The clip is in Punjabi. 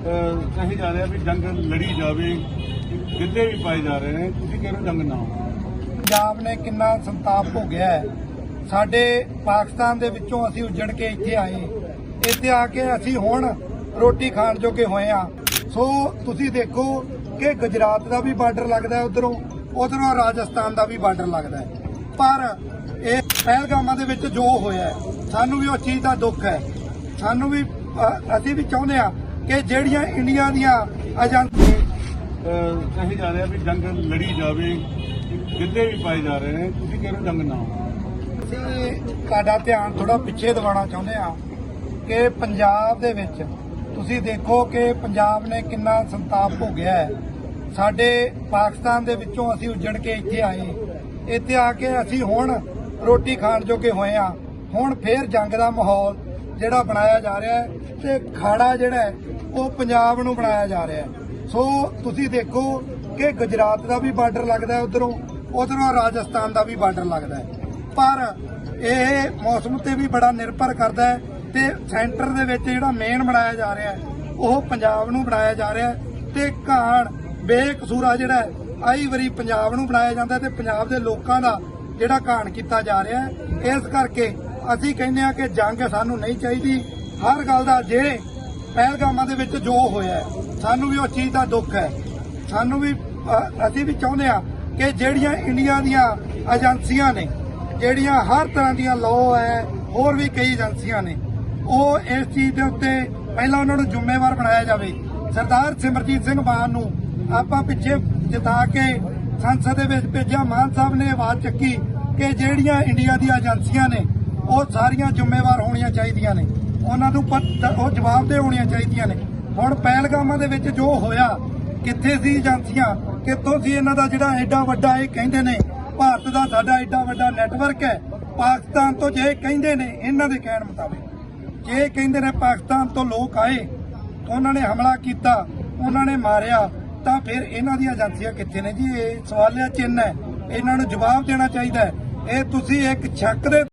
ਅਹ, ਕਹੀ ਜਾ ਰਿਹਾ ਵੀ ਜੰਗ ਲੜੀ ਜਾਵੇ ਜਿੱਦੇ ਵੀ ਪਾਏ ਜਾ ਰਹੇ ਨੇ ਤੁਸੀਂ ਕਹਿੰਦੇ ਜੰਗ ਨਾ ਹੋਵੇ। ਪੰਜਾਬ ਨੇ ਕਿੰਨਾ ਸੰਤਾਪ ਭੋਗਿਆ ਹੈ। ਸਾਡੇ ਪਾਕਿਸਤਾਨ ਦੇ ਵਿੱਚੋਂ ਅਸੀਂ ਉੱਜੜ ਕੇ ਇੱਥੇ ਆਏ ਇੱਥੇ ਆ ਕੇ ਅਸੀਂ ਹੁਣ ਰੋਟੀ ਖਾਣ ਜੋਗੇ ਹੋਏ ਆ ਸੋ ਤੁਸੀਂ ਦੇਖੋ ਕਿ ਗੁਜਰਾਤ ਦਾ ਵੀ ਬਾਰਡਰ ਲੱਗਦਾ ਹੈ ਉਧਰੋਂ ਉਧਰੋਂ ਰਾਜਸਥਾਨ ਦਾ ਵੀ ਬਾਰਡਰ ਲੱਗਦਾ ਪਰ ਇਹ ਪਹਿਲਗਾਮਾਂ ਦੇ ਵਿੱਚ ਜੋ ਹੋਇਆ ਸਾਨੂੰ ਵੀ ਉਸ ਚੀਜ਼ ਦਾ ਦੁੱਖ ਹੈ। ਸਾਨੂੰ ਵੀ ਅਸੀਂ ਵੀ ਚਾਹੁੰਦੇ ਆ ਕਿ ਜਿਹੜੀਆਂ ਇੰਡੀਆ ਦੀਆਂ ਏਜੰਸੀ ਅਹ, ਕਹੀ ਜਾ ਰਿਹਾ ਵੀ ਜੰਗ ਲੜੀ ਜਾਵੇ ਜਿੱਦੇ ਵੀ ਪਾਏ ਜਾ ਰਹੇ ਨੇ ਤੁਸੀਂ ਕਹਿੰਦੇ ਜੰਗ ਨਾ ਤੁਹਾਡਾ ਧਿਆਨ ਥੋੜਾ ਪਿੱਛੇ ਦਿਵਾਉਣਾ ਚਾਹੁੰਦੇ ਆ ਕਿ ਪੰਜਾਬ ਦੇ ਵਿੱਚ ਤੁਸੀਂ ਦੇਖੋ ਕਿ ਪੰਜਾਬ ਨੇ ਕਿੰਨਾ ਸੰਤਾਪ ਭੋਗਿਆ ਹੈ। ਸਾਡੇ ਪਾਕਿਸਤਾਨ ਦੇ ਵਿੱਚੋਂ ਅਸੀਂ ਉੱਜੜ ਕੇ ਇੱਥੇ ਆਏ। ਇੱਥੇ ਆ ਕੇ ਅਸੀਂ ਹੁਣ ਰੋਟੀ ਖਾਣ ਜੋਗੇ ਹੋਏ ਆ ਹੁਣ ਫੇਰ ਜੰਗ ਦਾ ਮਾਹੌਲ ਜਿਹੜਾ ਬਣਾਇਆ ਜਾ ਰਿਹਾ ਹੈ ਤੇ ਖਾੜਾ ਜਿਹੜਾ ਉਹ ਪੰਜਾਬ ਨੂੰ ਬਣਾਇਆ ਜਾ ਰਿਹਾ ਹੈ। ਸੋ ਤੁਸੀਂ ਦੇਖੋ ਕਿ ਗੁਜਰਾਤ ਦਾ ਵੀ ਬਾਰਡਰ ਲੱਗਦਾ ਹੈ ਉਧਰੋਂ ਉਧਰੋਂ ਰਾਜਸਥਾਨ ਦਾ ਵੀ ਬਾਰਡਰ ਲੱਗਦਾ ਹੈ। ਪਰ ਇਹ ਮੌਸਮ ਤੇ ਵੀ ਬੜਾ ਨਿਰਭਰ ਕਰਦਾ ਹੈ ਤੇ ਸੈਂਟਰ ਦੇ ਵਿੱਚ ਜਿਹੜਾ ਮੇਨ ਬਣਾਇਆ ਜਾ ਰਿਹਾ ਹੈ, ਉਹ ਪੰਜਾਬ ਨੂੰ ਬਣਾਇਆ ਜਾ ਰਿਹਾ ਹੈ। ਤੇ ਘਾਣ ਬੇਕਸੂਰਾ ਜਿਹੜਾ ਆਈ ਵਾਰੀ ਪੰਜਾਬ ਨੂੰ ਬਣਾਇਆ ਜਾਂਦਾ ਹੈ ਤੇ ਪੰਜਾਬ ਦੇ ਲੋਕਾਂ ਦਾ ਜਿਹੜਾ ਘਾਣ ਕੀਤਾ ਜਾ ਰਿਹਾ ਹੈ। ਇਸ ਕਰਕੇ ਅਸੀਂ ਕਹਿੰਦੇ ਆ ਕਿ ਜੰਗ ਸਾਨੂੰ ਨਹੀਂ ਚਾਹੀਦੀ। ਹਰ ਗੱਲ ਦਾ ਜੇ ਪਹਿਲਗਾਮਾਂ ਦੇ ਵਿੱਚ ਜੋ ਹੋਇਆ ਸਾਨੂੰ ਵੀ ਉਸ ਚੀਜ਼ ਦਾ ਦੁੱਖ ਹੈ। ਸਾਨੂੰ ਵੀ ਅਸੀਂ ਵੀ ਚਾਹੁੰਦੇ ਆ ਕਿ ਜਿਹੜੀਆਂ ਇੰਡੀਆ ਦੀਆਂ ਏਜੰਸੀਆਂ ਨੇ, ਜਿਹੜੀਆਂ ਹਰ ਤਰ੍ਹਾਂ ਦੀਆਂ ਲਾਅ ਹੈ, ਹੋਰ ਵੀ ਕਈ ਏਜੰਸੀਆਂ ਨੇ, ਉਹ ਇਸ ਚੀਜ਼ ਦੇ ਉੱਤੇ ਪਹਿਲਾਂ ਉਹਨਾਂ ਨੂੰ ਜ਼ਿੰਮੇਵਾਰ ਬਣਾਇਆ ਜਾਵੇ। ਸਰਦਾਰ ਸਿਮਰਜੀਤ ਸਿੰਘ ਮਾਨ ਨੂੰ ਆਪਾਂ ਪਿੱਛੇ ਜਿਤਾ ਕੇ ਸੰਸਦ ਦੇ ਵਿੱਚ ਭੇਜਿਆ। ਮਾਨ ਸਾਹਿਬ ਨੇ ਆਵਾਜ਼ ਚੱਕੀ ਕਿ ਜਿਹੜੀਆਂ ਇੰਡੀਆ ਦੀਆਂ ਏਜੰਸੀਆਂ ਨੇ ਉਹ ਸਾਰੀਆਂ ਜ਼ਿੰਮੇਵਾਰ ਹੋਣੀਆਂ ਚਾਹੀਦੀਆਂ ਨੇ। ਉਹਨਾਂ ਨੂੰ ਉਹ ਜਵਾਬਦੇਹ ਹੋਣੀਆਂ ਚਾਹੀਦੀਆਂ ਨੇ। ਹੁਣ ਪਹਿਲਗਾਮਾਂ ਦੇ ਵਿੱਚ ਜੋ ਹੋਇਆ, ਕਿੱਥੇ ਸੀ ਏਜੰਸੀਆਂ, ਕਿੱਥੋਂ ਸੀ ਇਹਨਾਂ ਦਾ ਜਿਹੜਾ ਐਡਾ ਵੱਡਾ ਇਹ ਕਹਿੰਦੇ ਨੇ, ਭਾਰਤ ਦਾ ਸਾਡਾ ਐਡਾ ਵੱਡਾ ਨੈਟਵਰਕ ਹੈ, ਪਾਕਿਸਤਾਨ ਤੋਂ ਜੇ ਕਹਿੰਦੇ ਨੇ ਇਹਨਾਂ ਦੇ ਕਹਿਣ ਮੁਤਾਬਿਕ। ਜੇ ਕਹਿੰਦੇ ਨੇ ਪਾਕਿਸਤਾਨ ਤੋਂ ਲੋਕ ਆਏ, ਉਹਨਾਂ ਨੇ ਹਮਲਾ ਕੀਤਾ, ਉਹਨਾਂ ਨੇ ਮਾਰਿਆ, ਤਾਂ ਫਿਰ ਇਹਨਾਂ ਦੀਆਂ ਏਜੰਸੀਆਂ ਕਿੱਥੇ ਨੇ ਜੀ? ਇਹ ਸਵਾਲਿਆ ਚਿੰਨ੍ਹ ਹੈ। ਇਹਨਾਂ ਨੂੰ ਜਵਾਬ ਦੇਣਾ ਚਾਹੀਦਾ ਹੈ। ਇਹ ਤੁਸੀਂ ਇੱਕ ਛੱਕ ਦੇ